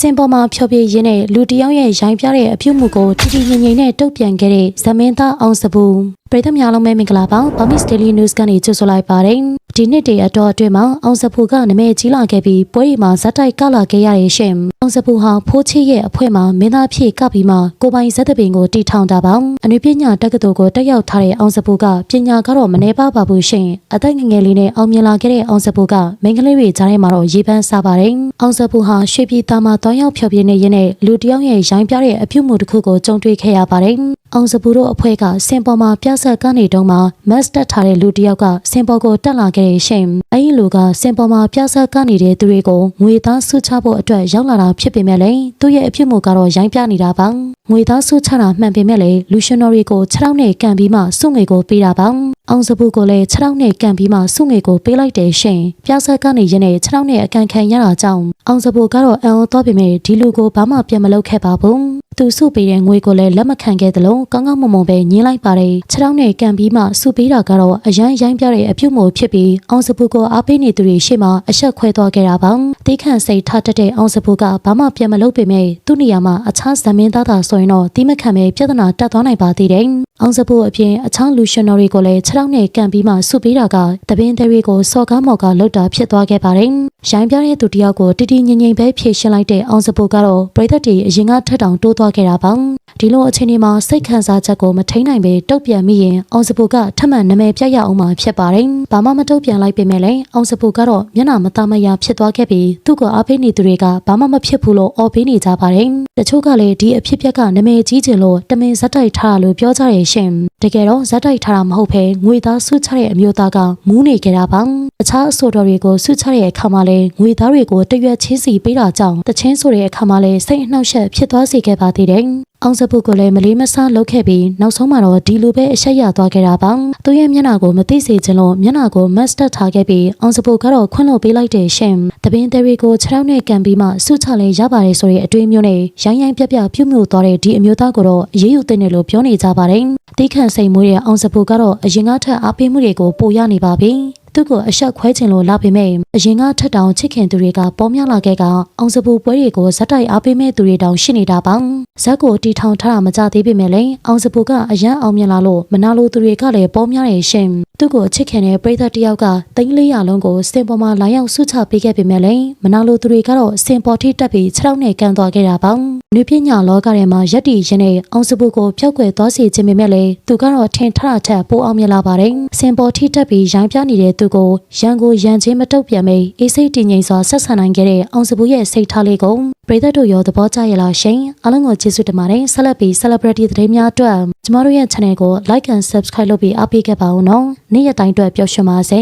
စင်ပေါ်မှာဖြောပြရင်းနဲ့လူတစ်ယောက်ရဲ့ရိုင်းပြတဲ့အပြုတ်မှုကိုတီတီငင်ငင်နဲ့တုတ်ပြန်ခဲ့တဲ့ဇမင်းသားအောင်စပူ ပရိသတ်များလုံးပဲမင်္ဂလာပါဘာမစ် Daily News ကနေကြိုဆိုလိုက်ပါတယ်ဒီနှစ်တည်းအတော်အတွင်းမှာအောင်စပူကနမဲကြီးလာခဲ့ပြီးပွဲရီမှာဇက်တိုက်ကလာခဲ့ရတဲ့ရှင်အောင်စပူဟာဖိုးချစ်ရဲ့အဖွဲမှာမင်းသားဖြစ်ကပ်ပြီးမှကိုပိုင်ဇက်တပင်ကိုတီထောင်တာပါအနုပညာတက္ကသိုလ်ကိုတက်ရောက်ထားတဲ့အောင်စပူကပညာကတော့မနှဲပါပါဘူးရှင်အသက်ငယ်ငယ်လေးနဲ့အောင်မြင်လာခဲ့တဲ့အောင်စပူကမိန်းကလေးတွေကြားထဲမှာတော့ရေပန်းစားပါတယ်အောင်စပူဟာရွှေပြည်သားမှာတောင်းရောက်ဖြောပြနေရင်းနဲ့လူတစ်ယောက်ရဲ့ရိုင်းပြတဲ့အပြုတ်မှုတစ်ခုကိုကြုံတွေ့ခဲ့ရပါတယ် အောင်စပူတို့အဖွဲ့ကစင်ပေါ်မှာပြဆက်ကနေတုန်းမှာမတ်တက်ထားတဲ့လူတစ်ယောက်ကစင်ပေါ်ကိုတက်လာခဲ့တဲ့ရှင်အဲဒီလူကစင်ပေါ်မှာပြဆက်ကနေတဲ့သူတွေကိုငွေသားဆုချဖို့အတွက်ရောက်လာတာဖြစ်ပေမဲ့လည်းသူ့ရဲ့အဖြစ်မှုကတော့ရိုင်းပြနေတာပါငွေသားဆုချတာမှန်ပေမဲ့လည်းလူရှင်တော်တွေကို6ထောင်နဲ့ကန်ပြီးမှစုငွေကိုပေးတာပါ အောင်စပူကိုလည်း6ထောင်နဲ့ကန်ပြီးမှစုငွေကိုပေးလိုက်တယ်ရှင်ပြဆက်ကနေရင်းနဲ့6ထောင်နဲ့အကန်ခံရတာကြောင့်အောင်စပူကတော့အံ့ဩသွားပေမဲ့ဒီလူကိုဘာမှပြန်မလုပ်ခဲ့ပါဘူးသူစုပေးတဲ့ငွေကိုလည်းလက်မခံခဲ့သလိုကောင်းကောင်းမွန်မွန်ပဲညင်းလိုက်ပါတယ်ခြေထောက်နဲ့ကန်ပြီးမှစုပေးတာကတော့အရန်ရိုင်းပြတဲ့အပြုတ်မှုဖြစ်ပြီးအောင်စပူကိုအားပေးနေသူတွေရှေ့မှာအဆက်ခွဲသွားခဲ့တာပါတိခန့်စိတ်ထားတတ်တဲ့အောင်စပူကဘာမှပြန်မလုပ်ပေမဲ့သူ့နေရာမှာအခြားဇမင်းသားသာဆိုရင်တော့တိမခံပဲပြဿနာတက်သွားနိုင်ပါသေးတယ်အောင်စပူအပြင်အခြားလူရှင်တော်တွေကိုလည်းခြေထောက်နဲ့ကန်ပြီးမှစုပေးတာကတပင်းတွေကိုစော်ကားမော်ကလှုပ်တာဖြစ်သွားခဲ့ပါတယ်ရိုင်းပြတဲ့သူတယောက်ကိုတတိငြိမ်ငြိမ်ပဲဖြေရှင်းလိုက်တဲ့အောင်စပူကတော့ပြည်သက်တွေအရင်ကထက်တောင်တိုးသွားခဲ့တာပါဒီလိုအခြေအနေမှာစိတ်ခံစားချက်ကိုမထိန်နိုင်ပဲတုတ်ပြန်မိရင်အောင်စပူကထပ်မံနာမည်ပြတ်ရအောင်မှာဖြစ်ပါတယ်။ဘာမှမတုတ်ပြန်လိုက်ပေမဲ့လည်းအောင်စပူကတော့မျက်နှာမသားမရဖြစ်သွားခဲ့ပြီးသူ့ကိုအားပေးနေသူတွေကဘာမှမဖြစ်ဘူးလို့အော်ပေးနေကြပါတယ်။တချို့ကလည်းဒီအဖြစ်ပြက်ကနာမည်ကြီးချင်လို့တမင်ဇက်တိုက်ထားတာလို့ပြောကြရရှင်။တကယ်တော့ဇက်တိုက်ထားတာမဟုတ်ဘဲငွေသားဆုချတဲ့အမျိုးသားကမူးနေကြတာပါ။အခြားအဆိုတော်တွေကိုဆုချတဲ့အခါမှာလည်းငွေသားတွေကိုတရွက်ချင်းစီပေးတာကြောင့်တချင်းဆိုတဲ့အခါမှာလည်းစိတ်အနှောက်အယှက်ဖြစ်သွားစေခဲ့ပါသေးတယ်။ အောင်စပုတ်ကလည်းမလေးမစားလုပ်ခဲ့ပြီးနောက်ဆုံးမှာတော့ဒီလိုပဲအဆက်ရသွားခဲ့တာပါသူရဲ့မျက်နှာကိုမသိစေချင်လို့မျက်နှာကိုမတ်တက်ထားခဲ့ပြီးအောင်စပုတ်ကတော့ခွန့်လို့ပေးလိုက်တဲ့ရှင်တပင်းသေးတွေကိုခြေထောက်နဲ့ကန်ပြီးမှစုချလဲရပါတယ်ဆိုတဲ့အတွေးမျိုးနဲ့ရိုင်းရိုင်းပြပြပြုတ်မြုပ်သွားတဲ့ဒီအမျိုးသားကိုတော့အေးအေးတင်တယ်လို့ပြောနေကြပါတယ်တိခန့်စိန်မွေးတဲ့အောင်စပုတ်ကတော့အရင်ကထက်အားပေးမှုတွေကိုပိုရနေပါပြီ သူ့ကိုအဆက်ခွဲချင်လို့လာပေမဲ့အရင်ကထက်တောင်ချစ်ခင်သူတွေကပေါ်များလာခဲ့ကအောင်စပူပွဲတွေကိုဇက်တိုက်အားပေးမဲ့သူတွေတောင်ရှိနေတာပါဇက်ကိုတီထောင်ထားတာမကြသေးပေမဲ့လည်းအောင်စပူကအရန်အောင်မြင်လာလို့မနာလိုသူတွေကလည်းပေါ်များနေရှင်သူ့ကိုချစ်ခင်တဲ့ပရိသတ်တယောက်ကသိန်း400လုံးကိုစင်ပေါ်မှာလာရောက်ဆုချပေးခဲ့ပေမဲ့လည်းမနာလိုသူတွေကတော့စင်ပေါ်ထိတက်ပြီးခြေထောက်နဲ့ကန်သွားခဲ့တာပါနုပညာလောကထဲမှာရက်တီရင်နဲ့အောင်စပူကိုဖျောက်ကွယ်သွားစေခြင်းပေမဲ့လည်းသူကတော့ထင်ထထထပိုအောင်မြင်လာပါတယ်စင်ပေါ်ထိတက်ပြီးရိုင်းပြနေတဲ့သူကိုရန်ကိုရန်ချင်းမတုတ်ပြန်မေးအေးစိတ်တည်ငြိမ်စွာဆက်ဆံနိုင်ခဲ့တဲ့အောင်စပူရဲ့စိတ်ထားလေးကိုပရိသတ်တို့ရောသဘောကျရလားရှင်အားလုံးကိုကျေးဇူးတင်ပါတယ်ဆက်လက်ပြီး celebrity သတင်းများအတွက်ကျမတို့ရဲ့ channel ကို like and subscribe လုပ်ပြီးအားပေးခဲ့ပါဦးနော်နေ့ရက်တိုင်းအတွက်ပျော်ရွှင်ပါစေ